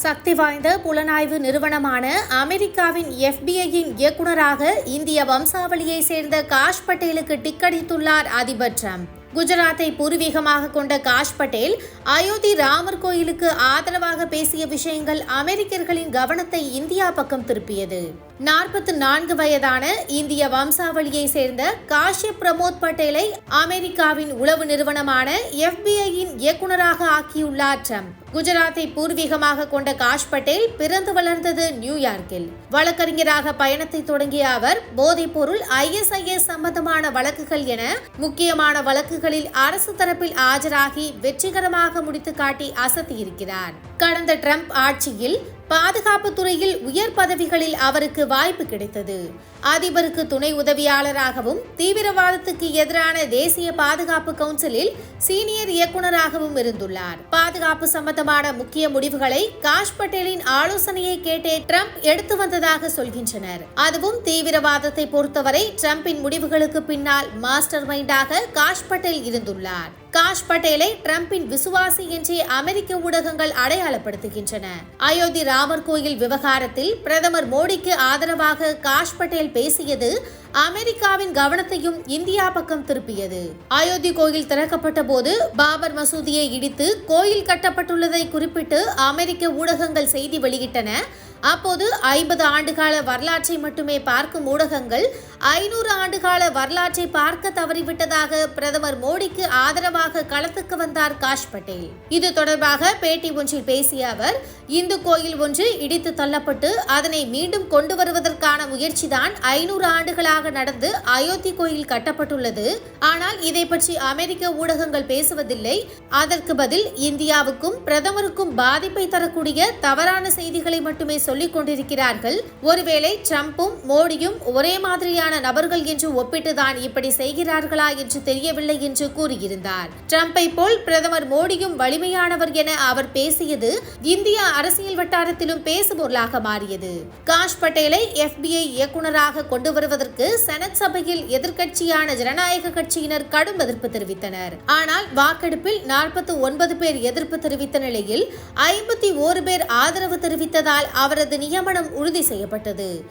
சக்தி வாய்ந்த புலனாய்வு நிறுவனமான அமெரிக்காவின் எஃபிஐயின் இயக்குநராக இந்திய வம்சாவளியை சேர்ந்த காஷ் பட்டேலுக்கு டிக்கடித்துள்ளார் அதிபர் ட்ரம்ப். குஜராத்தை பூர்வீகமாக கொண்ட காஷ் பட்டேல் அயோத்தி ராமர் கோயிலுக்கு ஆதரவாக பேசிய விஷயங்கள் அமெரிக்கர்களின் கவனத்தை இந்தியா பக்கம் திருப்பியது. நாற்பத்தி நான்கு வயதான இந்திய வம்சாவளியை சேர்ந்த காஷ்யப் பிரமோத் பட்டேலை அமெரிக்காவின் உளவு நிறுவனமான எஃபிஐயின் இயக்குநராக ஆக்கியுள்ளார் ட்ரம்ப். குஜராத்தை பூர்வீகமாக கொண்ட காஷ் பட்டேல் பிறந்து வளர்ந்தது நியூயார்க்கில். வழக்கறிஞராக பயணத்தை தொடங்கிய அவர் போதைப் பொருள் ஐஎஸ்ஐஎஸ் சம்பந்தமான வழக்குகள் என முக்கியமான வழக்குகளில் அரசு தரப்பில் ஆஜராகி வெற்றிகரமாக முடித்து காட்டி அசத்தியிருக்கிறார். கடந்த ட்ரம்ப் ஆட்சியில் பாதுகாப்பு துறையில் உயர் பதவிகளில் அவருக்கு வாய்ப்பு கிடைத்தது. அதிபருக்கு துணை உதவியாளராகவும் தீவிரவாதத்துக்கு எதிரான தேசிய பாதுகாப்பு கவுன்சிலில் சீனியர் இயக்குநராகவும் இருந்துள்ளார். பாதுகாப்பு சம்பந்தமான முக்கிய முடிவுகளை காஷ் பட்டேலின் ஆலோசனையை கேட்டே ட்ரம்ப் எடுத்து வந்ததாக சொல்கின்றனர். அதுவும் தீவிரவாதத்தை பொறுத்தவரை ட்ரம்பின் முடிவுகளுக்கு பின்னால் மாஸ்டர் மைண்டாக காஷ் பட்டேல் இருந்துள்ளார். காஷ் பட்டேலை ட்ரம்பின் விசுவாசி என்றே அமெரிக்க ஊடகங்கள் அடையாளப்படுத்துகின்றன. அயோத்தி ராமர் கோயில் விவகாரத்தில் பிரதமர் மோடிக்கு ஆதரவாக காஷ் பட்டேல் பேசியது அமெரிக்காவின் கவனத்தையும் இந்தியா பக்கம் திருப்பியது. அயோத்தி கோயில் திறக்கப்பட்ட போது பாபர் மசூதியை இடித்து கோயில் கட்டப்பட்டுள்ளதை குறிப்பிட்டு அமெரிக்க ஊடகங்கள் செய்தி வெளியிட்டன. அப்போது ஐம்பது ஆண்டுகால வரலாற்றை மட்டுமே பார்க்கும் ஊடகங்கள் ஐநூறு ஆண்டுகால வரலாற்றை பார்க்க தவறிவிட்டதாக பிரதமர் மோடிக்கு ஆதரவாக களத்துக்கு வந்தார் காஷ் பட்டேல். இது தொடர்பாக பேட்டி ஒன்றில் பேசிய அவர் இந்து கோயில் ஒன்று இடித்து தள்ளப்பட்டு அதனை மீண்டும் கொண்டு வருவதற்கான முயற்சிதான் ஐநூறு ஆண்டுகளாக நடந்து அயோத்தி கோயில் கட்டப்பட்டுள்ளது. ஆனால் இதை பற்றி அமெரிக்க ஊடகங்கள் பேசுவதில்லை. அதற்கு பதில் இந்தியாவுக்கும் பிரதமருக்கும் பாதிப்பை தரக்கூடிய தவறான செய்திகளை மட்டுமே சொல்லிக் கொண்டிருக்கிறார்கள். ஒருவேளை ட்ரம்ப்பும் மோடியும் ஒரே மாதிரியான நபர்கள் என்று ஒப்பிட்டுதான் இப்படி செய்கிறார்களா என்று தெரியவில்லை என்று கூறியிருந்தார். டிரம்பை போல் பிரதமர் மோடியும் வலிமையானவர் என அவர் பேசியது இந்திய அரசியல் வட்டாரத்திலும் பேசுபொருளாக மாறியது. காஷ் பட்டேலை எஃபிஐ இயக்குநராக கொண்டு வருவதற்கு செனட் சபையில் எதிர்க்கட்சியான ஜனநாயக கட்சியினர் கடும் எதிர்ப்பு தெரிவித்தனர். ஆனால் வாக்கெடுப்பில் நாற்பத்தி ஒன்பது பேர் எதிர்ப்பு தெரிவித்த நிலையில் ஐம்பத்தி ஓரு பேர் ஆதரவு தெரிவித்ததால் அவரது நியமனம் உறுதி செய்யப்பட்டது.